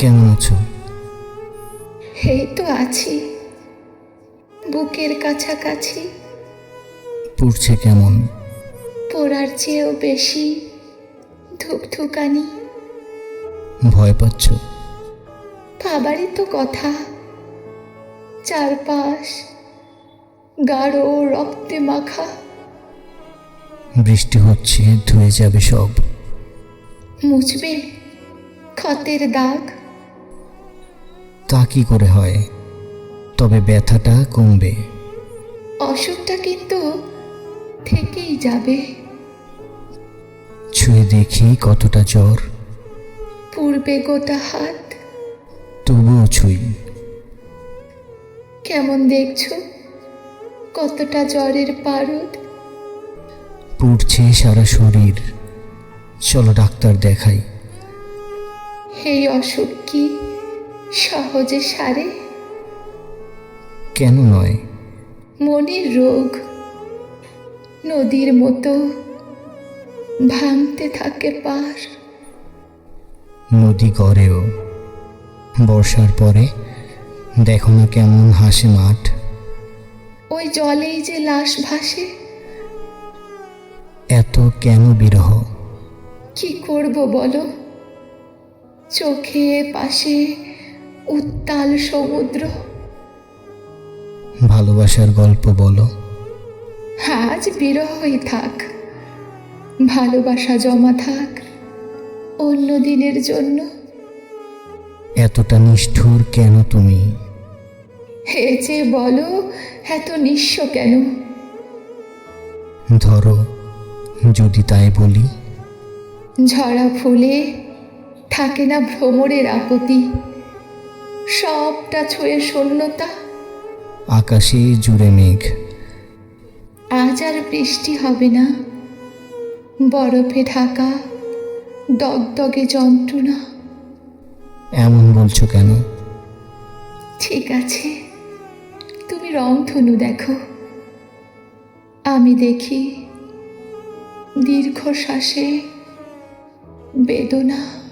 কেমন আছো? এই তো আছি। বুকের কাছাকাছি। পুড়ছে কেমন? পড়ার চেয়েও বেশি ধুকধুকানি। ভয় পাচ্ছ? বাবারই তো কথা। চারপাশ গাঢ় রক্তে মাখা। বৃষ্টি হচ্ছে ধুয়ে যাবে সব। মুছবে ক্ষতের দাগ। তা কি করে হয়? তবে ব্যথাটা কমবে। অসুখটা কিন্তু থেকেই যাবে। ছুঁয়ে দেখি কতটা জ্বর। পূর্বে গোটা হাত। তবুও ছুঁই। কেমন দেখছ? কতটা জ্বরের পারদ? পুড়ছে সারা শরীর। চলো ডাক্তার দেখাই। এই অসুখ কি? সহজে সারে? কেন নয়? মনের রোগ নদীর মতো ভাঙতে থাকে পার। নদী গড়েও বর্ষার পরে দেখো না কেমন হাসে মাঠ। ওই জলেই যে লাশ ভাসে। এত কেন বিরহ? কি করব বলো? চোখে পাশে উত্তাল সমুদ্র। ভালোবাসার গল্প বলো। আজ বিরহই থাক ভালোবাসা জমা থাক অন্য দিনের জন্য। এতটা নিষ্ঠুর কেন তুমি? হে যে বলো এত নিঃস্ব কেন? ধরো যদি তাই বলি। ঝরা ফুলে থাকে না ভ্রমরের আপত্তি। সবটা ছুঁয়ে শূন্যতা। আকাশে জুড়ে মেঘ। আজ আর বৃষ্টি হবে না। বরফে ঢাকা দগদগে যন্ত্রণা। এমন বলছো কেন? ঠিক আছে তুমি রংধনু দেখো। আমি দেখি দীর্ঘশ্বাসে বেদনা।